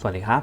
สวัสดีครับ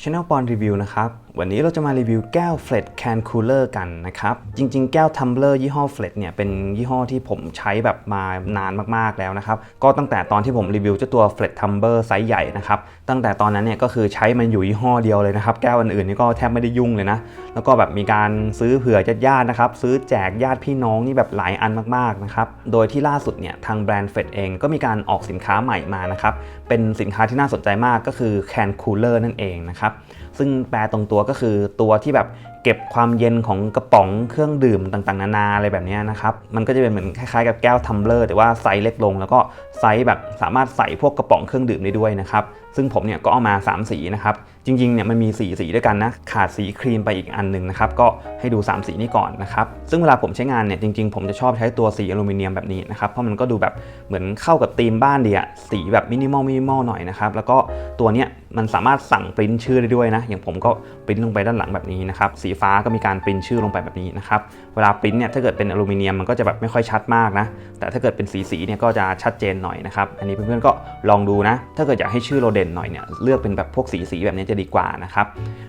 Channel ปอนรีวิวนะครับ วันนี้เราจะมารีวิวแก้ว f l e t Can Cooler กันนะครับ จริง ๆ แก้ว Tumbler ยี่ห้อ f l e t เนี่ย เป็นยี่ห้อที่ผมใช้แบบมานานมากๆแล้วนะครับ ก็ตั้งแต่ตอนที่ผมรีวิวเจ้าตัว f l e t Tumbler ไซส์ใหญ่นะครับ ตั้งแต่ตอนนั้นเนี่ยก็คือใช้มันอยู่ยี่ห้อเดียวเลยนะครับ แก้วอื่นๆนี่ก็แทบไม่ได้ยุ่งเลยนะ แล้วก็แบบมีการซื้อเผื่อญาติๆนะครับ ซื้อแจกญาติพี่น้องนี่แบบหลายอันมากๆนะครับ โดยที่ล่าสุดเนี่ยทางแบรนด์เฟดเองก็มีการออกสินค้าใหม่มานะครับ เป็นสินค้าที่น่าสนใจมากก็คือแคนคูลเลอร์นั่นเองนะครับ ซึ่งแปลตรงตัวก็คือตัวที่แบบเก็บความเย็นของกระป๋องเครื่องดื่มต่างๆ นานาอะไรแบบนี้นะครับ มันก็จะเป็นเหมือนคล้ายๆกับแก้วทัมเบลอร์แต่ว่าไซส์เล็กลง แล้วก็ไซส์แบบสามารถใส่พวกกระป๋องเครื่องดื่มได้ด้วยนะครับ ซึ่งผมเนี่ยก็เอามา 3 สีนะครับ จริงๆเนี่ยมันมี 4 สีด้วยกันนะ ขาดสีครีมไปอีกอันหนึ่งนะครับ ก็ให้ดู 3 สีนี้ก่อนนะครับ ซึ่งเวลาผมใช้งานเนี่ยจริงๆ ผมจะชอบใช้ตัวสีอลูมิเนียมแบบนี้นะครับ เพราะมันก็ดูแบบเหมือนเข้ากับธีมบ้านดีอะสีแบบมินิมอลมินิมอลหน่อยนะครับ แล้วก็ตัวเนี้ยมันสามารถสั่งปริ้นชื่อได้ด้วยนะอย่างผมก็ปริ้นลงไปด้านหลังแบบนี้นะครับ สีฟ้าก็มีการปริ้นชื่อลงไปแบบนี้นะครับ เวลาปริ้นเนี่ยถ้าเกิดเป็นอลูมิเนียมมันก็จะแบบไม่ค่อยชัดมากนะ แต่ถ้าเกิดเป็นสีสีเนี่ยก็จะชัดเจนหน่อยนะครับ อันนี้เพื่อนๆก็ลองดูนะ ถ้าเกิดอยากให้ชื่อเราเด่นหน่อยเนี่ยเลือกเป็นแบบพวกสีสีแบบนี้จะดีกว่านะครับ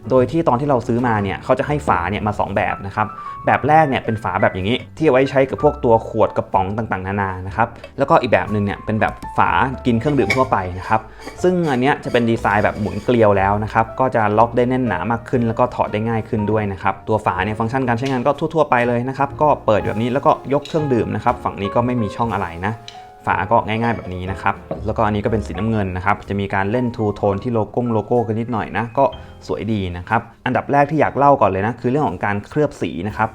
โดยที่ตอนที่เราซื้อมาเนี่ยเขาจะให้ฝาเนี่ยมา 2 แบบนะครับ แบบแรกเนี่ยเป็นฝาแบบอย่างนี้ ที่เอาไว้ใช้กับพวกตัวขวดกระป๋องต่างๆ นานานะครับ แล้วก็อีกแบบหนึ่งเนี่ยเป็นแบบฝากินเครื่องดื่มทั่วไปนะครับ ซึ่งอันเนี้ยจะเป็นดีไซน์แบบหมุนเกลียวแล้วนะครับ ก็จะลอกได้แน่นหนามากขึ้น แล้วก็ถอดได้ง่ายขึ้นด้วยนะครับตัวฝาเนี่ยฟังก์ชันการใช้งานก็ทั่วๆไปเลยนะครับก็เปิดแบบนี้แล้วก็ยกเครื่องดื่มนะครับฝั่งนี้ก็ไม่มีช่องอะไรนะฝาก็ง่ายๆแบบนี้นะครับ แล้วก็อันนี้ก็เป็นสีน้ำเงินนะครับ จะมีการเล่นทูโทนที่โลโก้โลโก้กันนิดหน่อยนะ ก็สวยดีนะครับ อันดับแรกที่อยากเล่าก่อนเลยนะ คือเรื่องของการเคลือบสีนะครับ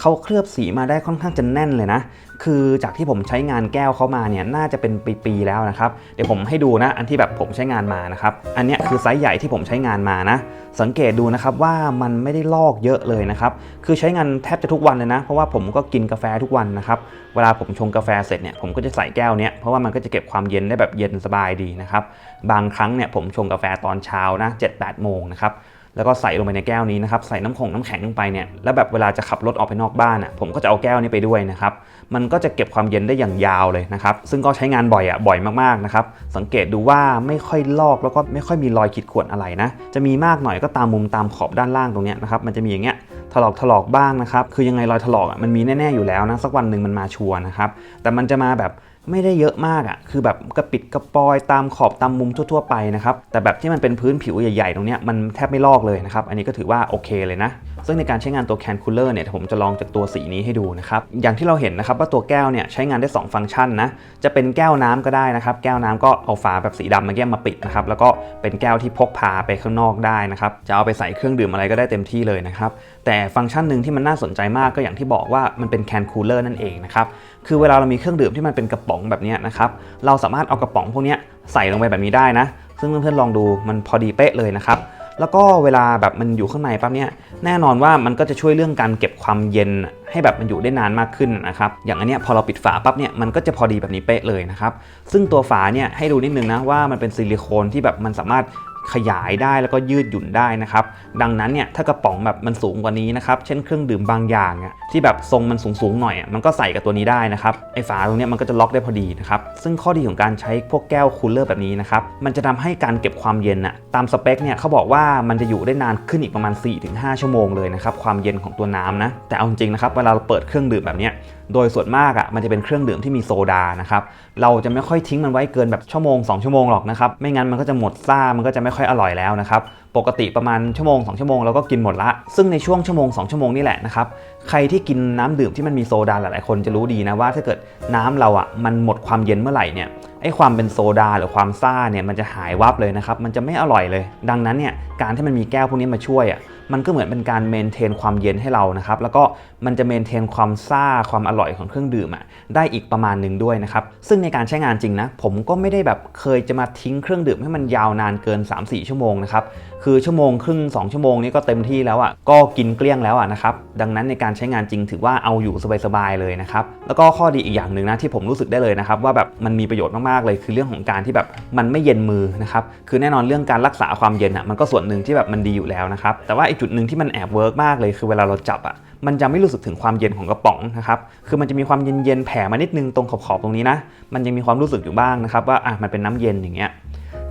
เขาเคลือบสีมาได้ค่อนข้างจะแน่นเลยนะ คือจากที่ผมใช้งานแก้วเขามาเนี่ยน่าจะเป็นปีๆแล้วนะครับ เดี๋ยวผมให้ดูนะ อันที่แบบผมใช้งานมานะครับ อันเนี้ยคือไซส์ใหญ่ที่ผมใช้งานมานะ สังเกตดูนะครับว่ามันไม่ได้ลอกเยอะเลยนะครับ คือใช้งานแทบจะทุกวันเลยนะ เพราะว่าผมก็กินกาแฟทุกวันนะครับ เวลาผมชงกาแฟเสร็จเนี่ยผมก็จะใส่แก้วเนี้ย เพราะว่ามันก็จะเก็บความเย็นได้แบบเย็นสบายดีนะครับ บางครั้งเนี่ยผมชงกาแฟตอนเช้านะ7-8โมงนะครับ แล้วก็ใส่ลงไปในแก้วนี้นะครับ ใส่น้ำคงน้ำแข็งลงไปเนี่ย แล้วแบบเวลาจะขับรถออกไปนอกบ้านอะ ผมก็จะเอาแก้วนี้ไปด้วยนะครับ มันก็จะเก็บความเย็นได้อย่างยาวเลยนะครับ ซึ่งก็ใช้งานบ่อยอะ บ่อยมากๆนะครับ สังเกตดูว่าไม่ค่อยลอกแล้วก็ไม่ค่อยมีรอยขีดข่วนอะไรนะ จะมีมากหน่อยก็ตามมุมตามขอบด้านล่างตรงเนี้ยนะครับ มันจะมีอย่างเงี้ยถลอกถลอกบ้างนะครับ คือยังไงรอยถลอกอะมันมีแน่ๆอยู่แล้วนะ สักวันหนึ่งมันมาชัวร์นะครับ แต่มันจะมาแบบ ไม่ได้เยอะมากอะ คือแบบกระปิดกระปอยตามขอบตามมุมทั่ว ๆ ไปนะครับ แต่แบบที่มันเป็นพื้นผิวใหญ่ๆ ตรงเนี้ยมันแทบไม่ลอกเลยนะครับ อันนี้ก็ถือว่าโอเคเลยนะ ซึ่งในการใช้งานตัว Can Cooler เนี่ยผมจะลองจากตัวสีนี้ให้ดูนะครับ อย่างที่เราเห็นนะครับว่าตัวแก้วเนี่ยใช้งานได้ 2 ฟังก์ชันนะ จะเป็นแก้วน้ำก็ได้นะครับ แก้วน้ำก็เอาฝาแบบสีดำมาแก้มมาปิดนะครับ แล้วก็เป็นแก้วที่พกพาไปข้างนอกได้นะครับ จะเอาไปใส่เครื่องดื่มอะไรก็ได้เต็มที่เลยนะครับ แต่ฟังก์ชันหนึ่งที่มันน่าสนใจมากก็อย่างที่บอกว่ามันเป็น Can Cooler นั่นเองนะครับ คือเวลาเรามีเครื่องดื่มที่มันเป็นกระป๋องแบบนี้นะครับ เราสามารถเอากระป๋องพวกนี้ใส่ลงไปแบบนี้ได้นะ ซึ่งเพื่อนๆลองดูมันพอดีเป๊ะเลยนะครับ แล้วก็เวลาแบบมันอยู่ข้างในปั๊บเนี่ยแน่นอนว่ามันก็จะช่วยเรื่องการเก็บความเย็นให้แบบมันอยู่ได้นานมากขึ้นนะครับอย่างอันเนี้ยพอเราปิดฝาปั๊บเนี่ยมันก็จะพอดีแบบนี้เป๊ะเลยนะครับซึ่งตัวฝาเนี่ยให้ดูนิดนึงนะว่ามันเป็นซิลิโคนที่แบบมันสามารถ ขยายได้แล้วก็ยืดหยุ่นได้นะครับ ดังนั้นเนี่ยถ้ากระป๋องแบบมันสูงกว่านี้นะครับ เช่นเครื่องดื่มบางอย่างอะที่แบบทรงมันสูงๆหน่อยอะมันก็ใส่กับตัวนี้ได้นะครับไอ้ฝาตรงเนี้ยมันก็จะล็อกได้พอดีนะครับ ซึ่งข้อดีของการใช้พวกแก้วคูลเลอร์แบบนี้นะครับ มันจะทำให้การเก็บความเย็นอะตามสเปคเนี่ยเขาบอกว่ามันจะอยู่ได้นานขึ้นอีกประมาณ 4-5 ชั่วโมงเลยนะครับความเย็นของตัวน้ำนะแต่เอาจริงนะครับเวลาเราเปิดเครื่องดื่มแบบเนี้ยโดยส่วนมากอะมันจะเป็นเครื่องดื่มที่มีโซดานะครับเราจะไม่ค่อยทิ้งมันไว้เกินแบบชั่วโมง2ชั่วโมงหรอกนะครับไม่งั้นมันก็จะหมดซ่ามันก็จะไม่ค่อยอร่อยแล้วนะครับ ปกติประมาณชั่วโมง 2 ชั่วโมงเราก็กินหมดละ ซึ่งในช่วงชั่วโมง 2 ชั่วโมงนี่แหละนะครับ ใครที่กินน้ำดื่มที่มันมีโซดาหลายๆ คนจะรู้ดีนะว่าถ้าเกิดน้ำเราอะมันหมดความเย็นเมื่อไหร่เนี่ยไอ้ความเป็นโซดาหรือความซ่าเนี่ยมันจะหายวับเลยนะครับ มันจะไม่อร่อยเลย ดังนั้นเนี่ยการที่มันมีแก้วพวกนี้มาช่วยอะ มันก็เหมือนเป็นการเมนเทนความเย็นให้เรานะครับ แล้วก็มันจะเมนเทนความซ่าความอร่อยของเครื่องดื่มอะได้อีกประมาณหนึ่งด้วยนะครับ ซึ่งในการใช้งานจริงนะ ผมก็ไม่ได้แบบเคยจะมาทิ้งเครื่องดื่มให้มันยาวนานเกิน 3-4 ชั่วโมงนะครับ คือชั่วโมงครึ่ง2ชั่วโมงนี้ก็เต็มที่แล้วอะก็กินเกลี้ยงแล้วอะนะครับดังนั้นในการใช้งานจริงถือว่าเอาอยู่สบายๆเลยนะครับแล้วก็ข้อดีอีกอย่างหนึ่งนะที่ผมรู้สึกได้เลยนะครับว่าแบบมันมีประโยชน์มากๆเลย คือเรื่องของการที่แบบมันไม่เย็นมือนะครับคือแน่นอนเรื่องการรักษาความเย็นอะมันก็ส่วนหนึ่งที่แบบมันดีอยู่แล้วนะครับแต่ว่าอีกจุดหนึ่งที่มันแอบเวิร์กมากเลยคือเวลาเราจับอะมันจะไม่รู้สึกถึงความเย็นของกระป๋องนะครับ คือมันจะมีความเย็นๆแผ่มานิดนึงตรงขอบๆตรงนี้นะ มันยังมีความรู้สึกอยู่บ้างนะครับว่าอะมันเป็นน้ำเย็นอย่างเงี้ย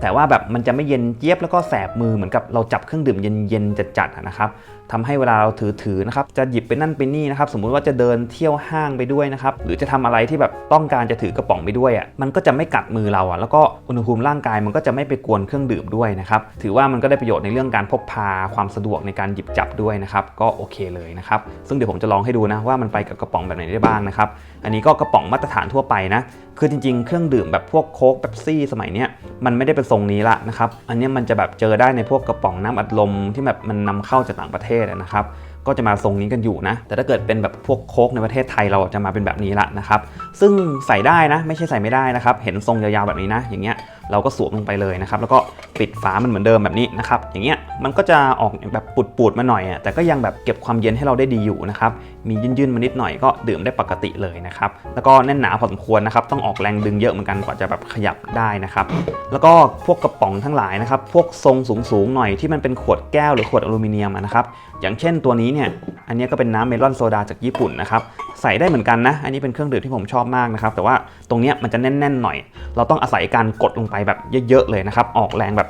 แต่ว่าแบบมันจะไม่เย็นเจี๊ยบแล้วก็แสบมือเหมือนกับเราจับเครื่องดื่มเย็นๆจัดๆนะครับทำให้เวลาเราถือถือนะครับจะหยิบไปนั่นไปนี่นะครับสมมุติว่าจะเดินเที่ยวห้างไปด้วยนะครับหรือจะทำอะไรที่แบบต้องการจะถือกระป๋องไปด้วยอะมันก็จะไม่กัดมือเราอะแล้วก็อุณหภูมิร่างกายมันก็จะไม่ไปกวนเครื่องดื่มด้วยนะครับถือว่ามันก็ได้ประโยชน์ในเรื่องการพกพาความสะดวกในการหยิบจับด้วยนะครับก็โอเคเลยนะครับซึ่งเดี๋ยวผมจะลองให้ดูนะว่ามันไปกับกระป๋องแบบไหนได้บ้างนะครับอันนี้ก็กระป๋องมาตรฐานทั่วไปนะคือจริงๆ เครื่องดื่มแบบพวกโค้กเบปซี่สมัยเนี้ยมันไม่ได้เป็นทรงนี้ละนะครับอันนี้มันจะแบบเจอได้ในพวกกระป๋องน้ำอัดลมที่แบบมันนำเข้าจากต่างประเทศนะครับ ก็จะมาทรงนี้กันอยู่นะ แต่ถ้าเกิดเป็นแบบพวกโคกในประเทศไทยเราจะมาเป็นแบบนี้ละนะครับ ซึ่งใส่ได้นะ ไม่ใช่ใส่ไม่ได้นะครับ เห็นทรงยาวๆแบบนี้นะ อย่างเงี้ย เราก็สวมลงไปเลยนะครับ แล้วก็ปิดฝามันเหมือนเดิมแบบนี้นะครับ อย่างเงี้ย มันก็จะออกแบบปูดๆมาหน่อยอะ แต่ก็ยังแบบเก็บความเย็นให้เราได้ดีอยู่นะครับ มียื่นๆมานิดหน่อยก็ดื่มได้ปกติเลยนะครับ แล้วก็แน่นหนาพอสมควรนะครับ ต้องออกแรงดึงเยอะเหมือนกันกว่าจะแบบขยับได้นะครับ แล้วก็พวกกระป๋องทั้งหลายนะครับ พวกทรงสูงๆหน่อยที่มันเป็นขวดแก้วหรือขวดอลูมิเนียมนะครับ อย่างเช่นตัวนี้เนี่ย อันนี้ก็เป็นน้ำเมลอนโซดาจากญี่ปุ่นนะครับ ใส่ได้เหมือนกันนะ อันนี้เป็นเครื่องดื่มที่ผมชอบมากนะครับ แต่ว่าตรงเนี้ยมันจะแน่นๆหน่อย เราต้องอาศัยการกดลงไปแบบเยอะๆเลยนะครับ ออกแรงแบบ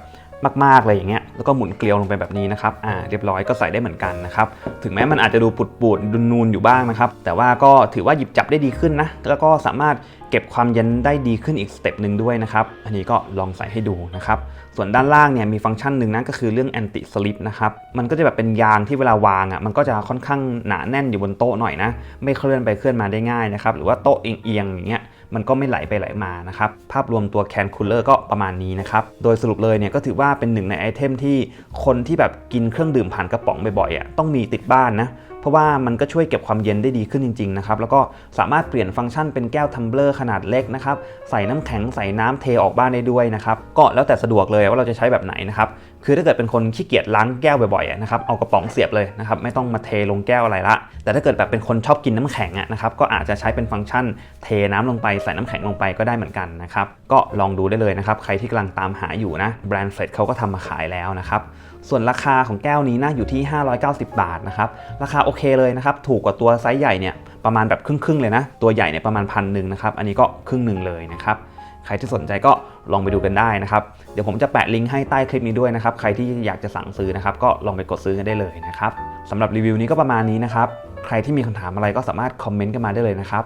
มากๆเลยอย่างเงี้ยแล้วก็หมุนเกลียวลงไปแบบนี้นะครับอ่าเรียบร้อยก็ใส่ได้เหมือนกันนะครับถึงแม้มันอาจจะดูปุดๆนูนๆอยู่บ้างนะครับแต่ว่าก็ถือว่าหยิบจับได้ดีขึ้นนะแล้วก็สามารถเก็บความเย็นได้ดีขึ้นอีกสเต็ปหนึ่งด้วยนะครับอันนี้ก็ลองใส่ให้ดูนะครับส่วนด้านล่างเนี่ยมีฟังก์ชันหนึ่งนะก็คือเรื่อง anti slip นะครับมันก็จะแบบเป็นยางที่เวลาวางอะมันก็จะค่อนข้างหนาแน่นอยู่บนโต๊ะหน่อยนะไม่เคลื่อนไปเคลื่อนมาได้ง่ายนะครับหรือว่าโต๊ะเอียงๆอย่างเงี้ย มันก็ไม่ไหลไปไหลมานะครับ ภาพรวมตัวแคนคูลเลอร์ก็ประมาณนี้นะครับ โดยสรุปเลยเนี่ยก็ถือว่าเป็นหนึ่งในไอเทมที่คนที่แบบกินเครื่องดื่มผ่านกระป๋องบ่อยๆอะต้องมีติดบ้านนะ เพราะว่ามันก็ช่วยเก็บความเย็นได้ดีขึ้นจริงๆนะครับแล้วก็สามารถเปลี่ยนฟังก์ชันเป็นแก้วทัมเบลอร์ขนาดเล็กนะครับใส่น้ำแข็งใส่น้ำเทออกบ้านได้ด้วยนะครับก็แล้วแต่สะดวกเลยว่าเราจะใช้แบบไหนนะครับคือถ้าเกิดเป็นคนขี้เกียจล้างแก้วบ่อยๆนะครับเอากระป๋องเสียบเลยนะครับไม่ต้องมาเทลงแก้วอะไรละ แต่ถ้าเกิดแบบเป็นคนชอบกินน้ำแข็งอะนะครับก็อาจจะใช้เป็นฟังก์ชันเทน้ำลงไปใส่น้ำแข็งลงไปก็ได้เหมือนกันนะครับก็ลองดูได้เลยนะครับใครที่กำลังตามหาอยู่นะแบรนด์เฟรดเขาก็ทำมาขายแล้วนะครับส่วนราคาของแก้วนี้นะอยู่ที่ 590 บาทนะครับราคาโอเคเลยนะครับ ถูกกว่าตัวไซส์ใหญ่เนี่ยประมาณแบบครึ่งๆเลยนะ ตัวใหญ่เนี่ยประมาณพันหนึ่งนะครับ อันนี้ก็ครึ่งหนึ่งเลยนะครับ ใครที่สนใจก็ลองไปดูกันได้นะครับ เดี๋ยวผมจะแปะลิงก์ให้ใต้คลิปนี้ด้วยนะครับ ใครที่อยากจะสั่งซื้อนะครับ ก็ลองไปกดซื้อกันได้เลยนะครับสำหรับรีวิวนี้ก็ประมาณนี้นะครับ ใครที่มีคำถามอะไรก็สามารถคอมเมนต์กันมาได้เลยนะครับ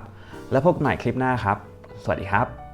แล้วพบกันใหม่คลิปหน้าครับ สวัสดีครับ